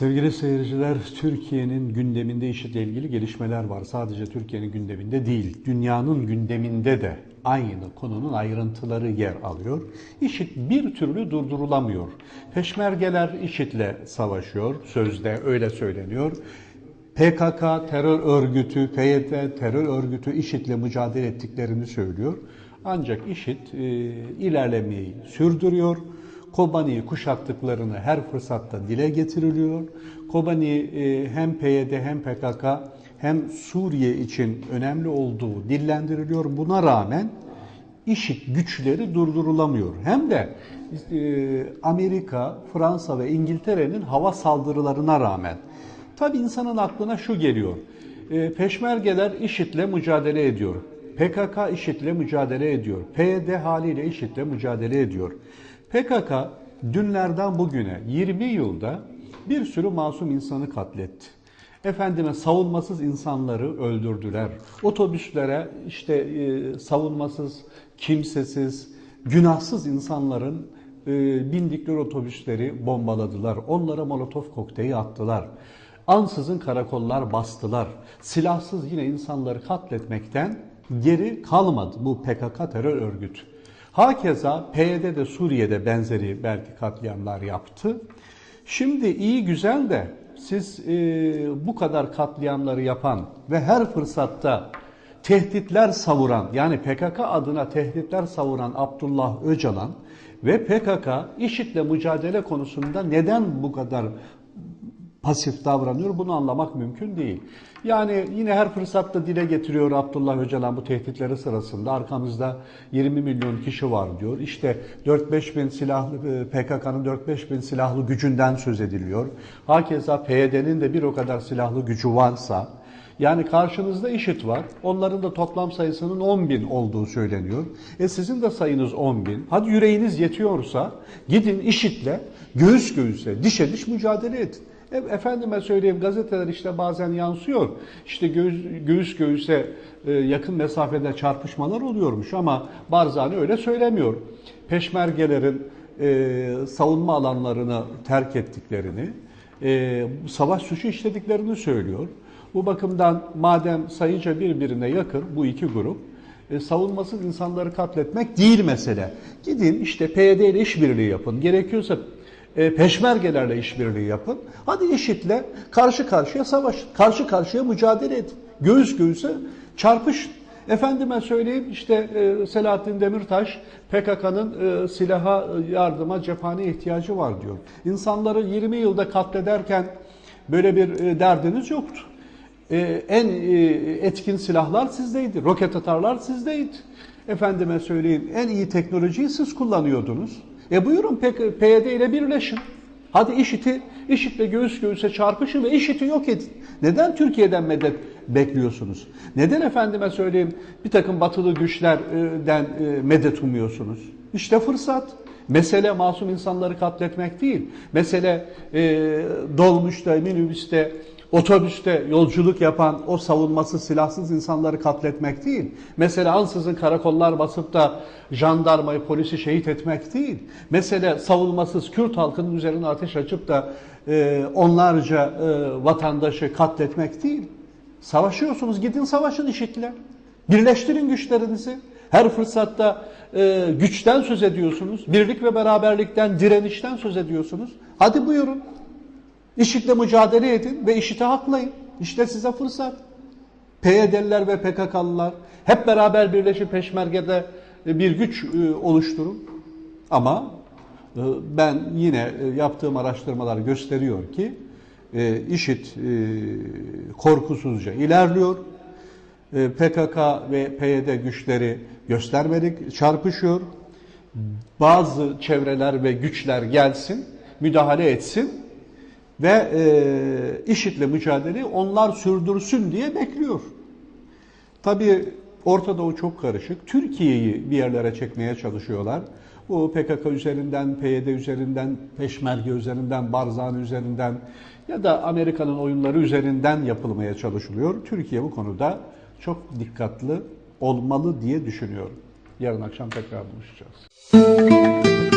Sevgili seyirciler, Türkiye'nin gündeminde IŞİD'le ilgili gelişmeler var. Sadece Türkiye'nin gündeminde değil, dünyanın gündeminde de aynı konunun ayrıntıları yer alıyor. IŞİD bir türlü durdurulamıyor. Peşmergeler IŞİD'le savaşıyor, sözde öyle söyleniyor. PKK terör örgütü, PYD terör örgütü IŞİD'le mücadele ettiklerini söylüyor. Ancak IŞİD e, ilerlemeyi sürdürüyor. Kobani'yi kuşattıklarını her fırsatta dile getiriliyor. Kobani e, hem PYD hem PKK hem Suriye için önemli olduğu dillendiriliyor. Buna rağmen IŞİD güçleri durdurulamıyor. Hem de e, Amerika, Fransa ve İngiltere'nin hava saldırılarına rağmen. Tabi insanın aklına şu geliyor. E, Peşmergeler IŞİD'le mücadele ediyor. PKK IŞİD'le mücadele ediyor. PYD haliyle IŞİD'le mücadele ediyor. PKK dünlerden bugüne 20 yılda bir sürü masum insanı katletti. Efendime savunmasız insanları öldürdüler. Otobüslere işte e, savunmasız, kimsesiz, günahsız insanların e, bindikleri otobüsleri bombaladılar. Onlara molotof kokteyli attılar. Ansızın karakollar bastılar. Silahsız yine insanları katletmekten geri kalmadı bu PKK terör örgütü. Hakeza PYD de Suriye'de benzeri belki katliamlar yaptı. Şimdi iyi güzel de siz e, bu kadar katliamları yapan ve her fırsatta tehditler savuran yani PKK adına tehditler savuran Abdullah Öcalan ve PKK IŞİD'le mücadele konusunda neden bu kadar pasif davranıyor bunu anlamak mümkün değil. Yani yine her fırsatta dile getiriyor Abdullah Öcalan bu tehditleri sırasında arkamızda 20 milyon kişi var diyor. İşte 4-5 bin silahlı PKK'nın 4-5 bin silahlı gücünden söz ediliyor. Hakeza PYD'nin de bir o kadar silahlı gücü varsa yani karşınızda IŞİD var. Onların da toplam sayısının 10 bin olduğu söyleniyor. E sizin de sayınız 10 bin. Hadi yüreğiniz yetiyorsa gidin IŞİD'le göğüs göğüse, dişe diş mücadele edin. E, efendime söyleyeyim gazeteler işte bazen yansıyor. İşte göğüs, göğüs göğüse e, yakın mesafede çarpışmalar oluyormuş ama Barzani öyle söylemiyor. Peşmergelerin e, savunma alanlarını terk ettiklerini, e, savaş suçu işlediklerini söylüyor. Bu bakımdan madem sayıca birbirine yakın bu iki grup, e, savunmasız insanları katletmek değil mesele. Gidin işte PYD ile işbirliği yapın. Gerekiyorsa e, peşmergelerle işbirliği yapın. Hadi IŞİD'le karşı karşıya savaş, karşı karşıya mücadele edin. Göğüs göğüse çarpışın. Efendime söyleyeyim işte e, Selahattin Demirtaş PKK'nın e, silaha, e, yardıma, cephane ihtiyacı var diyor. İnsanları 20 yılda katlederken böyle bir e, derdiniz yoktu. E, en e, etkin silahlar sizdeydi, roket atarlar sizdeydi. Efendime söyleyeyim en iyi teknolojiyi siz kullanıyordunuz. E buyurun PYD ile birleşin. Hadi IŞİD'i, IŞİD'le göğüs göğüse çarpışın ve IŞİD'i yok edin. Neden Türkiye'den medet bekliyorsunuz? Neden efendime söyleyeyim bir takım batılı güçlerden e, medet umuyorsunuz? İşte fırsat. Mesele masum insanları katletmek değil. Mesele e, dolmuşta, minibüste, otobüste yolculuk yapan o savunmasız silahsız insanları katletmek değil. Mesele ansızın karakollar basıp da jandarmayı, polisi şehit etmek değil. Mesele savunmasız Kürt halkının üzerine ateş açıp da e, onlarca e, vatandaşı katletmek değil. Savaşıyorsunuz, gidin savaşın işitler. Birleştirin güçlerinizi. Her fırsatta e, güçten söz ediyorsunuz. Birlik ve beraberlikten, direnişten söz ediyorsunuz. Hadi buyurun. IŞİD'le mücadele edin ve IŞİD'i haklayın. İşte size fırsat. PYD'liler ve PKK'lılar hep beraber birleşip peşmergede bir güç e, oluşturun. Ama e, ben yine e, yaptığım araştırmalar gösteriyor ki IŞİD korkusuzca ilerliyor. PKK ve PYD güçleri göstermelik çarpışıyor. Bazı çevreler ve güçler gelsin, müdahale etsin ve e, IŞİD'le mücadeleyi onlar sürdürsün diye bekliyor. Tabii Orta Doğu çok karışık. Türkiye'yi bir yerlere çekmeye çalışıyorlar. Bu PKK üzerinden, PYD üzerinden, Peşmerge üzerinden, Barzani üzerinden ya da Amerika'nın oyunları üzerinden yapılmaya çalışılıyor. Türkiye bu konuda çok dikkatli olmalı diye düşünüyorum. Yarın akşam tekrar buluşacağız.